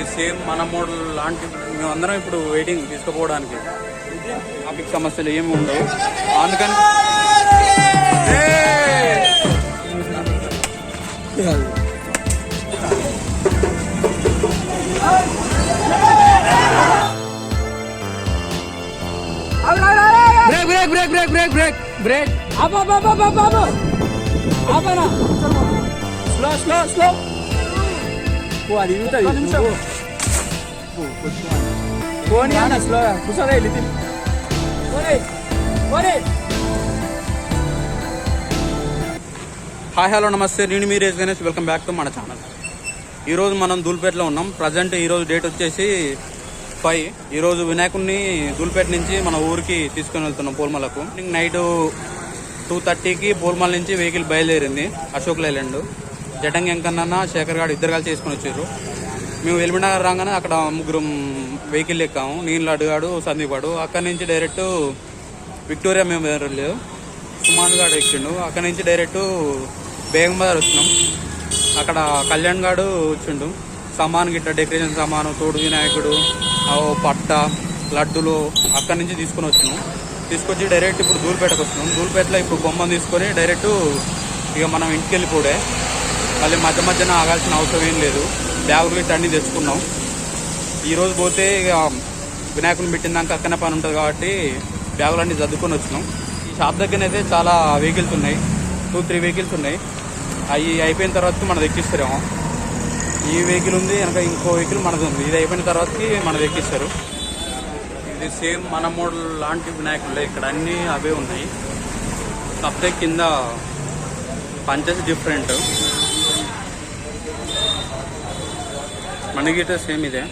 ఇది సేమ్ మన మోడల్ లాంటి మేమందరం ఇప్పుడు వెయిటింగ్ తీసుకుపోవడానికి. ట్రాఫిక్ సమస్యలు ఏమి ఉండవు. అందుకని ఏయ్! Break break break break break break break up up up up up up ఆపనా? Slow slow slow ఓ అది ఇరుగుతుంది పోనీ అన్న స్లో కూర్చోలే లిటిల్ పోనీ పోనీ హాయ్ హలో నమస్తే నేను మీ రేజ్ గణేష్ వెల్కమ్ బ్యాక్ టు మన ఛానల్ ఈరోజు మనం దూల్పేటలో ఉన్నాం. ప్రజెంట్ ఈరోజు డేట్ వచ్చేసి ఫైవ్ ఈరోజు వినాయకుడిని దూల్పేట నుంచి మన ఊరికి తీసుకొని వెళ్తున్నాం పోల్మలకు. నైట్ టూ థర్టీకి పోల్మల నుంచి వెహికల్ బయలుదేరింది. అశోక్ లైలాండ్ జటంగ్ వెంకన్న శేఖర్ గారు ఇద్దరు కలిసి చేసుకొని వచ్చారు. మేము ఎల్బినగర్ రాగానే అక్కడ ముగ్గురు వెహికల్ ఎక్కాము. నేను లడ్డుగాడు సందీప్ గాడు. అక్కడి నుంచి డైరెక్ట్ విక్టోరియా మేము లేదు సుమాన్ గాడు ఎక్కిండు. అక్కడ నుంచి డైరెక్ట్ బేగం బజార్ వచ్చినాం. అక్కడ కళ్యాణ్ గాడు వచ్చిండు. సామాన్ గిట్ట డెకరేషన్ సామాను తోడు వినాయకుడు ఓ పట్ట లడ్డులు అక్కడి నుంచి తీసుకొని వచ్చినాం. తీసుకొచ్చి డైరెక్ట్ ఇప్పుడు దూల్పేటకు వస్తున్నాం. దూల్పేటలో ఇప్పుడు బొమ్మను తీసుకొని డైరెక్ట్ ఇక మనం ఇంటికి వెళ్ళిపోడే మళ్ళీ మధ్య మధ్యన ఆగాల్సిన అవసరం ఏం లేదు. బ్యాగులు గిట్ట అన్నీ తెచ్చుకున్నాం. ఈరోజు పోతే ఇక వినాయకుని పెట్టిందాక అక్కనే పని ఉంటుంది కాబట్టి బ్యాగులు అన్నీ చదువుకొని వచ్చినాం. ఈ షాప్ దగ్గరనైతే చాలా వెహికల్స్ ఉన్నాయి. టూ త్రీ వెహికల్స్ ఉన్నాయి. అవి అయిపోయిన తర్వాత మనది ఎక్కిస్తారేమో. ఈ వెహికల్ ఉంది వెనక ఇంకో వెహికల్ మనది ఉంది. ఇది అయిపోయిన తర్వాతకి మనది ఎక్కిస్తారు. ఇది సేమ్ మన మోడల్ లాంటి వినాయకులే. ఇక్కడ అన్నీ అవే ఉన్నాయి. కాకపోతే కింద పంచెస్ డిఫరెంట్. మన గిట సేమ్ ఇదే.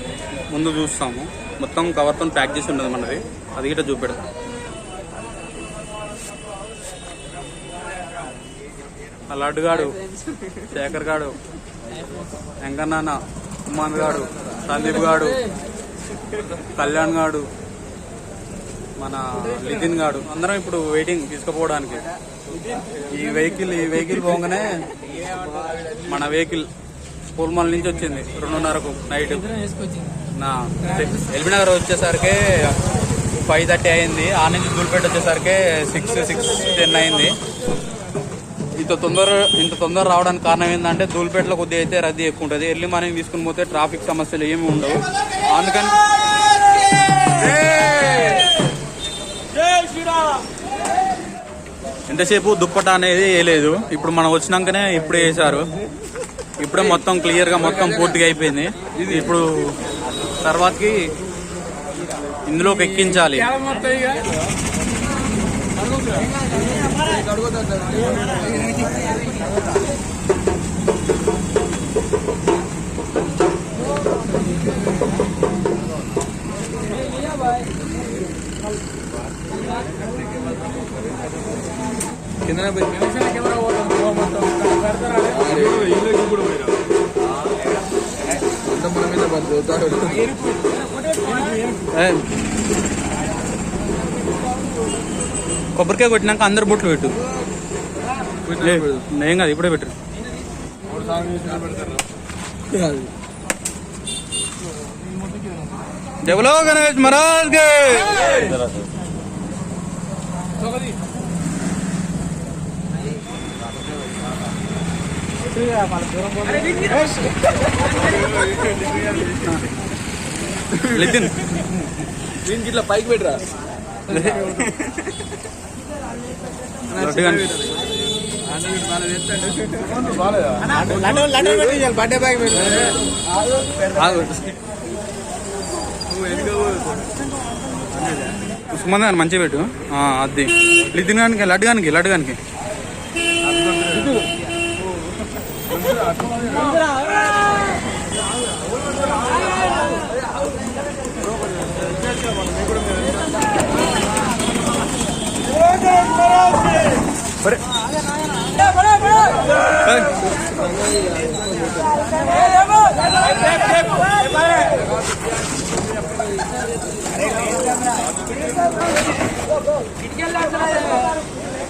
ముందు చూస్తాము. మొత్తం కవర్తో ప్యాక్ చేసి ఉండదు మనది. అది గిట చూపెడతాం. ఆ లడ్డుగాడు శేఖర్ గాడు వెంకన్నాన్న ఉమాన్ గాడు సందీప్ గాడు కళ్యాణ్ గాడు మన నితిన్ గాడు. అందరం ఇప్పుడు వెయిటింగ్ తీసుకుపోవడానికి. ఈ వెహికల్ ఈ వెహికల్ పోగానే మన వెహికల్ పూర్మల్ నుంచి వచ్చింది రెండున్నరకు నైట్ నా ఎల్బీ నగర్ వచ్చేసరికి ఫైవ్ థర్టీ అయింది ఆ నుంచి దూల్పేట వచ్చేసరికి సిక్స్ సిక్స్ టెన్ అయింది. ఇంత తొందర ఇంత తొందర రావడానికి కారణం ఏంటంటే దూల్పేటలో కొద్దిగా అయితే రద్దీ ఎక్కువ ఉంటుంది. ఎర్లీ మార్నింగ్ తీసుకుని పోతే ట్రాఫిక్ సమస్యలు ఏమి ఉండవు. అందుకని ఎంతసేపు దుప్పట అనేది వేయలేదు. ఇప్పుడు మనం వచ్చినాకనే ఇప్పుడే వేశారు. ఇప్పుడే మొత్తం క్లియర్గా మొత్తం పూర్తిగా అయిపోయింది. ఇప్పుడు తర్వాతకి ఇందులోకి ఎక్కించాలి. ఏ. కొబ్బరికాయ కొట్టినాక అందరు బొట్లు పెట్టు ఏం కాదు ఇప్పుడే పెట్టు డెవలప్ గణేష్ మహారాజ్ కే నితిన్. దీనికి ఇట్లా పైకి పెట్టరా. బర్త్డే బ్యాగ్ ఆగు. సుమంద్ గాని మంచిగా పెట్టు. అది. నితిన్ గానికి లడ్డు గానికి లడ్డు గానికి మనకెళ్ళి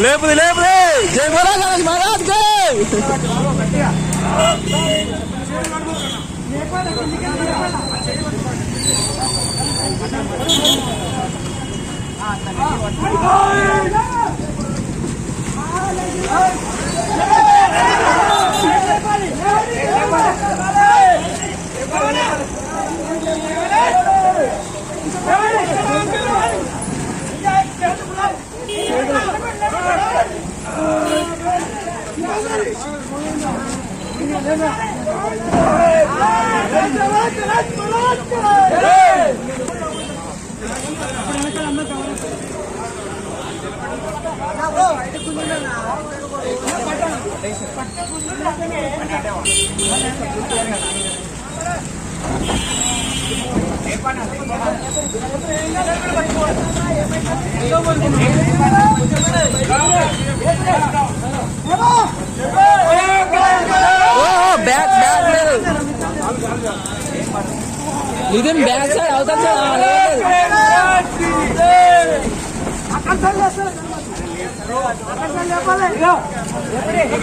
లేపుది లేపుది. జై బోలా ఏమైనా బ్యాక్ బ్యాక్ లేదు ఇదేం బ్యాక్ సైడ్ అవతల సైడ్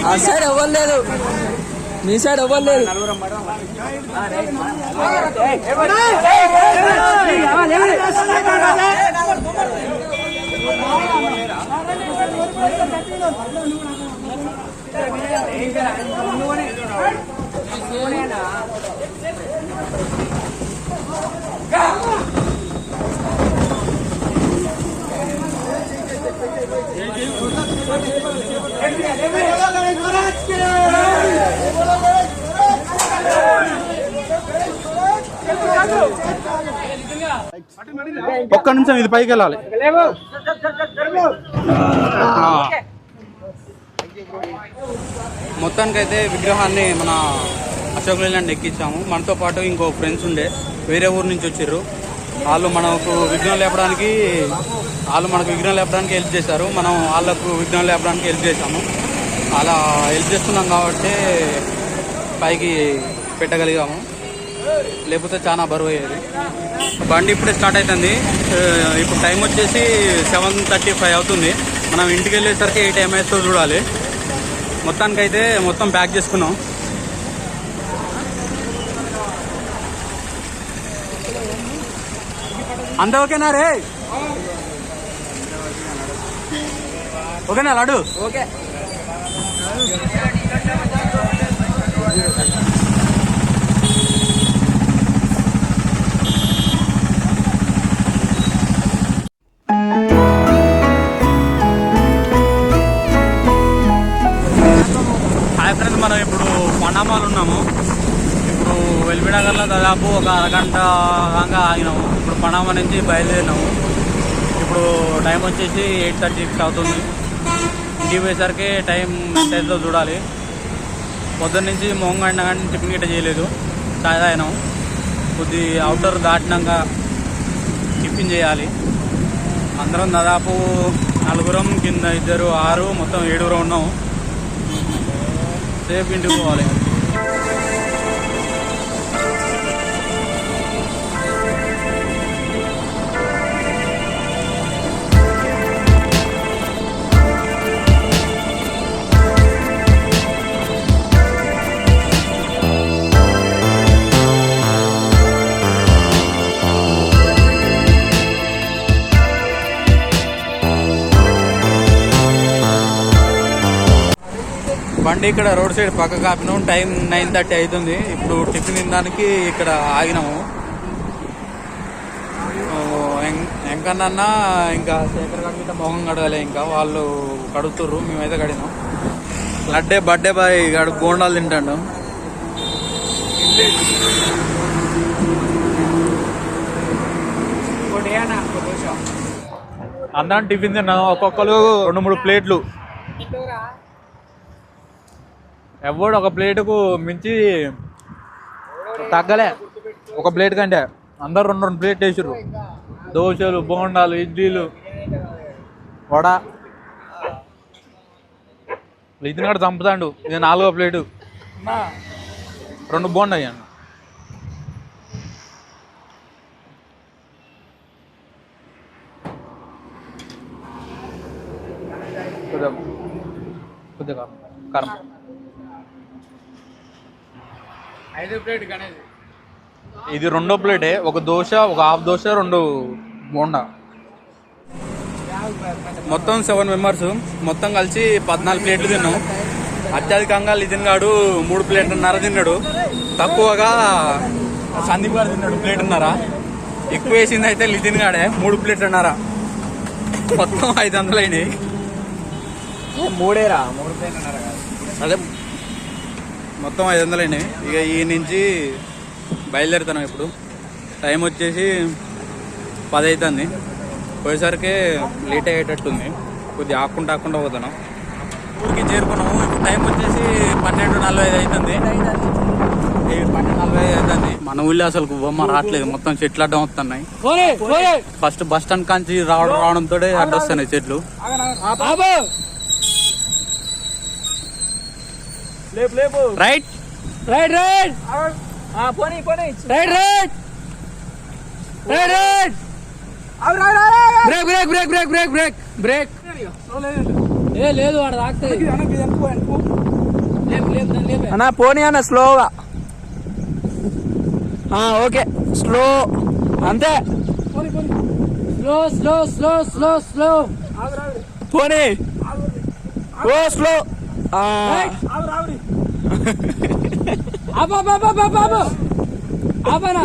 ఆ సైడ్ ఎవరు మీ సైడ్ ఎవరు లేదు ఒక్క నిమిషం ఇది పైకి వెళ్ళాలి. మొత్తానికైతే విగ్రహాన్ని మన అశోక్ లేలాండ్ ఎక్కించాము. మనతో పాటు ఇంకో ఫ్రెండ్స్ ఉండే వేరే ఊరు నుంచి వచ్చారు వాళ్ళు మనకు విగ్రహం లేపడానికి వాళ్ళు మనకు విగ్రహం లేపడానికి హెల్ప్ చేశారు. మనం వాళ్ళకు విగ్రహం లేపడానికి హెల్ప్ చేశాము. అలా హెల్ప్ చేస్తున్నాం కాబట్టి పైకి పెట్టగలిగాము. లేకపోతే చాలా బరువు అయ్యేది. బండి ఇప్పుడే స్టార్ట్ అవుతుంది ఇప్పుడు టైం వచ్చేసి సెవెన్ థర్టీ ఫైవ్ అవుతుంది. మనం ఇంటికి వెళ్ళేసరికి ఏ టైం అవుతుందో చూడాలి. మొత్తానికైతే మొత్తం ప్యాక్ చేసుకున్నాం. అంత ఓకేనా రే? ఓకేనా లాడు ఓకే మనం ఇప్పుడు పండామాలు ఉన్నాము. ఇప్పుడు వెల్బినగర్లో దాదాపు ఒక అరగంట దాకా ఆగినాము. ఇప్పుడు పండామా నుంచి బయలుదేరినాము. ఇప్పుడు టైం వచ్చేసి ఎయిట్ థర్టీ సిక్స్ అవుతుంది. ఇంటికి పోయేసరికి టైం ఎంత చూడాలి. పొద్దున్న నుంచి మొహం గంట కానీ టిఫిన్ గిట్ట చేయలేదు. చాయ్ తాగినాం కొద్ది అవుటర్ దాటినాక టిఫిన్ చేయాలి. అందరం దాదాపు నలుగురం కింద ఇద్దరు ఆరు మొత్తం ఏడుగురం ఉన్నాం సేఫ్ ఇంటికి పోవాలి. బండి ఇక్కడ రోడ్ సైడ్ పక్క కాపినాం. టైం నైన్ థర్టీ అవుతుంది ఇప్పుడు టిఫిన్ తినడానికి ఇక్కడ ఆగినాము. ఎంకన్న ఇంకా శేఖర్ గారి మీద మొహం కడగలే ఇంకా. వాళ్ళు కడుగుతుర్రు. మేమైతే కడినాం లడ్డే బర్త్డే బాయ్ గడు బోండాలు తింటాడు. అందరం టిఫిన్ తిన్నాం. ఒక్కొక్కరు రెండు మూడు ప్లేట్లు. ఎవడు ఒక ప్లేటుకు మించి తగ్గలే. ఒక ప్లేట్ కంటే. అందరు రెండు రెండు ప్లేట్ వేసారు దోశలు బోండాలు ఇడ్లీలు వడ. ఇది కూడా చంపుతాడు. ఇది నాలుగో ప్లేటు. రెండు బోండా అయ్యాను కొద్దిగా కర్మ కారం ఐదు ప్లేట్ గణేష్ ఇది రెండో ప్లేటే ఒక దోశ ఒక హాఫ్ దోశ రెండు బోండా. మొత్తం సెవెన్ మెంబర్స్ మొత్తం కలిసి పద్నాలుగు ప్లేట్లు తిన్నాం. అత్యధికంగా లితిన్ గాడు మూడు ప్లేట్లున్నర తిన్నాడు. తక్కువగా సందీప్ గారు తిన్నాడు ప్లేటున్నర. ఎక్కువ వేసింది అయితే లితిన్ గాడే మూడు ప్లేట్లున్నర మొత్తం ఐదు వందలు అయినాయి. మూడేరా మూడు ప్లేట్ అన్నారు కదా. అదే మొత్తం ఐదు వందలు అయినాయి ఇక ఈ నుంచి బయలుదేరుతున్నాం ఇప్పుడు. టైం వచ్చేసి పది అవుతుంది పోయేసరికి లేట్ అయ్యేటట్టుంది. కొద్దిగా ఆకుండా ఆకుండా పోతున్నాం. ఊరికి చేరుకున్నాము. ఇప్పుడు టైం వచ్చేసి పన్నెండు నలభై ఐదు అవుతుంది పన్నెండు నలభై ఐదు అవుతుంది మన ఊళ్ళో అసలు బొమ్మ రావట్లేదు. మొత్తం చెట్లు అడ్డం వస్తున్నాయి. ఫస్ట్ బస్ స్టాండ్ కాంచి రావడం రావడంతో అడ్డొస్తున్నాయి చెట్లు. లేపు లేపు. రైట్ రైట్ రైట్ పోనీ పోనీ. Right right right right brake brake brake brake brake brake brake ఏ లేదు వాడు తాకుతుంది అన్న పోనీ అన్న స్లోగా. ఓకే. స్లో. అంతే. Slow slow slow slow slow పోనీ. ఓ స్లో ఆపనా?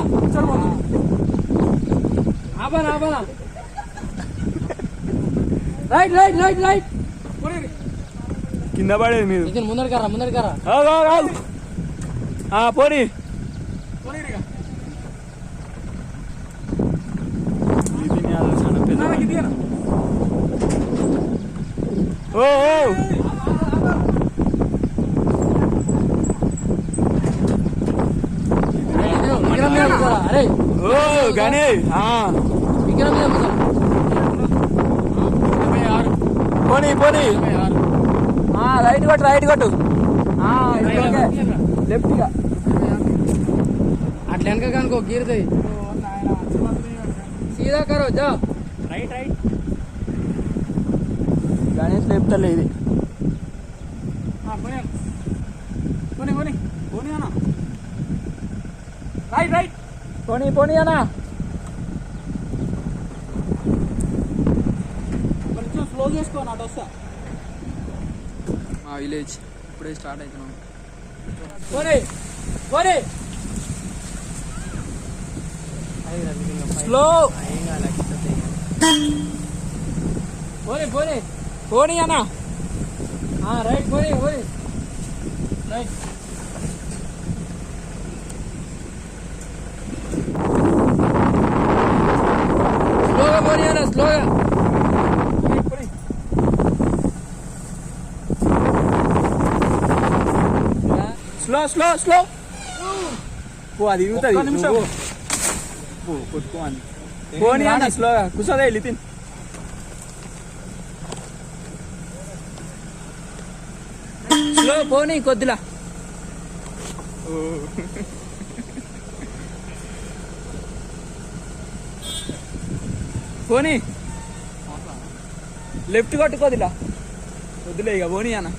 ఆపనా ఆపనా? రైట్ రైట్ రైట్ రైట్ కింద పడేది మీరు. ఇది ముందరికారా ముందరికారా. ఆ, పోనీ. ఓ ఓ విగ్రహం మీద కూర్చోరా. అరే ఓ గణే. పోనీ పోనీ. ఆ, రైట్ కొట్టు రైట్ కొట్టు. ఆ, ఇది ఓకే. లెఫ్ట్గా అట్లా వెనక కనుకో గీరుతుంది సీదా కరో జా గణేష్ లేపుతలే ఇది. పోనీ పోనీ అన్నా. స్లో చేసుకో నాటు వస్తా మా విలేజ్ ఇప్పుడే స్టార్ట్ అవుతున్నాం పోనీ పోనీ. స్లో పోనీ పోనీ. పోనీ అన్న. రైట్ పోనీ పోనీ. రైట్ స్లోగా పోనీ అన్న స్లోగా స్లో స్లో స్లో పో అది ఇరుగుతుంది పో కొట్టుకో అని పోనీ అన్న స్లోగా కూర్చోదే లితిన్ స్లో పోనీ కొద్దిలా పోనీ లెఫ్ట్ కొట్టుకోదిలా వద్దులే ఇక పోనీ అన్న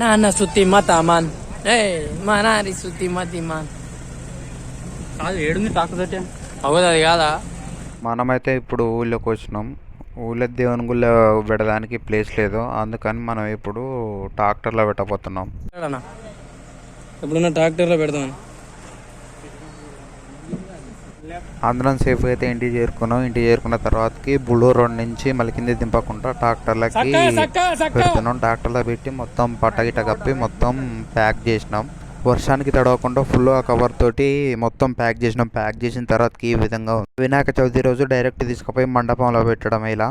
నాన్న సుత్తి మత మాన్ ఏ మా నారి సుత్తి మతి మాన్ కాదు ఏడుంది తాకుదట్టే. అవుతుంది అది కాదా? మనమైతే ఇప్పుడు ఊళ్ళోకి వచ్చినాం. ఊళ్ళో దేవుని గుళ్ళో పెట్టడానికి ప్లేస్ లేదు. అందుకని మనం ఇప్పుడు ట్రాక్టర్లో పెట్టబోతున్నాం. ఎప్పుడున్న ట్రాక్టర్లో పెడదాం అందరం సేఫ్గా అయితే ఇంటికి చేరుకున్నాం. ఇంటికి చేరుకున్న తర్వాతకి బుల్డో రోడ్ నుంచి మళ్ళీ కింద దింపకుండా ట్రాక్టర్లకి పెడుతున్నాం. ట్రాక్టర్లో పెట్టి మొత్తం పట్టగిట కప్పి మొత్తం ప్యాక్ చేసినాం. వర్షానికి తడవకుండా ఫుల్ కవర్ తోటి మొత్తం ప్యాక్ చేసినాం. ప్యాక్ చేసిన తర్వాతకి ఈ విధంగా వినాయక చవితి రోజు డైరెక్ట్ తీసుకుపోయి మండపంలో పెట్టడం ఇలా.